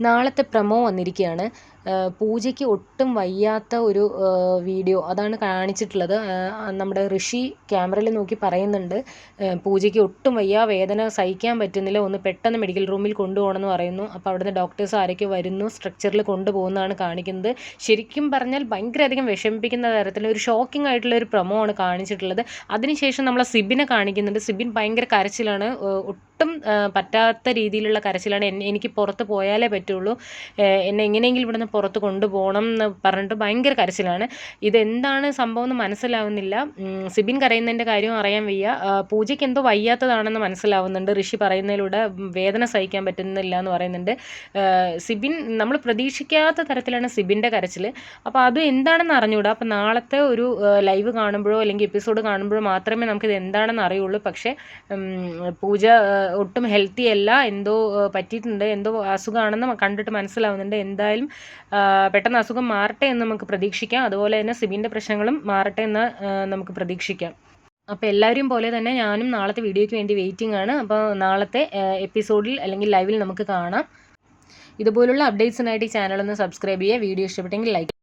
നാളത്തെ പ്രമോ വന്നിരിക്കുകയാണ് പൂജയ്ക്ക് ഒട്ടും വയ്യാത്ത ഒരു വീഡിയോ അതാണ് കാണിച്ചിട്ടുള്ളത്. നമ്മുടെ ഋഷി ക്യാമറയിൽ നോക്കി പറയുന്നുണ്ട് പൂജയ്ക്ക് ഒട്ടും വയ്യ വേദന സഹിക്കാൻ പറ്റുന്നില്ല ഒന്ന് പെട്ടെന്ന് മെഡിക്കൽ റൂമിൽ കൊണ്ടുപോകണമെന്ന് പറയുന്നു. അപ്പോൾ അവിടുന്ന് ഡോക്ടേഴ്സ് ആരൊക്കെ വരുന്നു സ്ട്രക്ചറിൽ കൊണ്ടുപോകുന്നതാണ് കാണിക്കുന്നത്. ശരിക്കും പറഞ്ഞാൽ ഭയങ്കരധികം വിഷമിപ്പിക്കുന്ന തരത്തിൽ ഒരു ഷോക്കിംഗ് ആയിട്ടുള്ള ഒരു പ്രമോ ആണ് കാണിച്ചിട്ടുള്ളത്. അതിനുശേഷം നമ്മളെ സിബിനെ കാണിക്കുന്നുണ്ട്. സിബിൻ ഭയങ്കര കരച്ചിലാണ് ഒട്ടും പറ്റാത്ത രീതിയിലുള്ള കരച്ചിലാണ് എനിക്ക് പുറത്ത് പോയാലേ പറ്റുള്ളൂ. എന്നെ എങ്ങനെയെങ്കിലും ഇവിടുന്ന് പുറത്ത് കൊണ്ടുപോകണം എന്ന് പറഞ്ഞിട്ട് ഭയങ്കര കരച്ചിലാണ്. ഇതെന്താണ് സംഭവം എന്ന് മനസ്സിലാവുന്നില്ല. സിബിൻ കരയുന്നതിന്റെ കാര്യം അറിയാൻ വയ്യ. പൂജയ്ക്ക് എന്തോ വയ്യാത്തതാണെന്ന് മനസ്സിലാവുന്നുണ്ട്. ഋഷി പറയുന്നതിലൂടെ വേദന സഹിക്കാൻ പറ്റുന്നില്ല എന്ന് പറയുന്നുണ്ട്. സിബിൻ നമ്മൾ പ്രതീക്ഷിക്കാത്ത തരത്തിലാണ് സിബിന്റെ കരച്ചിൽ അപ്പോൾ അത് എന്താണെന്ന് അറിഞ്ഞുകൂടാ. അപ്പോൾ നാളത്തെ ഒരു ലൈവ് കാണുമ്പോഴോ അല്ലെങ്കിൽ എപ്പിസോഡ് കാണുമ്പോഴോ മാത്രമേ നമുക്കിത് എന്താണെന്ന് അറിയുള്ളൂ. പക്ഷേ പൂജ ഒട്ടും ഹെൽത്തി അല്ല. എന്തോ പറ്റിയിട്ടുണ്ട്. എന്തോ അസുഖമാണെന്ന് കണ്ടിട്ട് മനസ്സിലാവുന്നുണ്ട്. എന്തായാലും പെട്ടെന്ന് അസുഖം മാറട്ടെ എന്ന് നമുക്ക് പ്രതീക്ഷിക്കാം. അതുപോലെ തന്നെ സിബിന്റെ പ്രശ്നങ്ങളും മാറട്ടെ എന്ന് നമുക്ക് പ്രതീക്ഷിക്കാം. അപ്പോൾ എല്ലാവരും പോലെ തന്നെ ഞാനും നാളത്തെ വീഡിയോയ്ക്ക് വേണ്ടി വെയിറ്റിംഗ് ആണ്. അപ്പോൾ നാളത്തെ എപ്പിസോഡിൽ അല്ലെങ്കിൽ ലൈവിൽ നമുക്ക് കാണാം. ഇതുപോലുള്ള അപ്ഡേറ്റ്സിനായിട്ട് ഈ ചാനൽ ഒന്ന് സബ്സ്ക്രൈബ് ചെയ്യുക. വീഡിയോ ഇഷ്ടപ്പെട്ടെങ്കിൽ ലൈക്ക്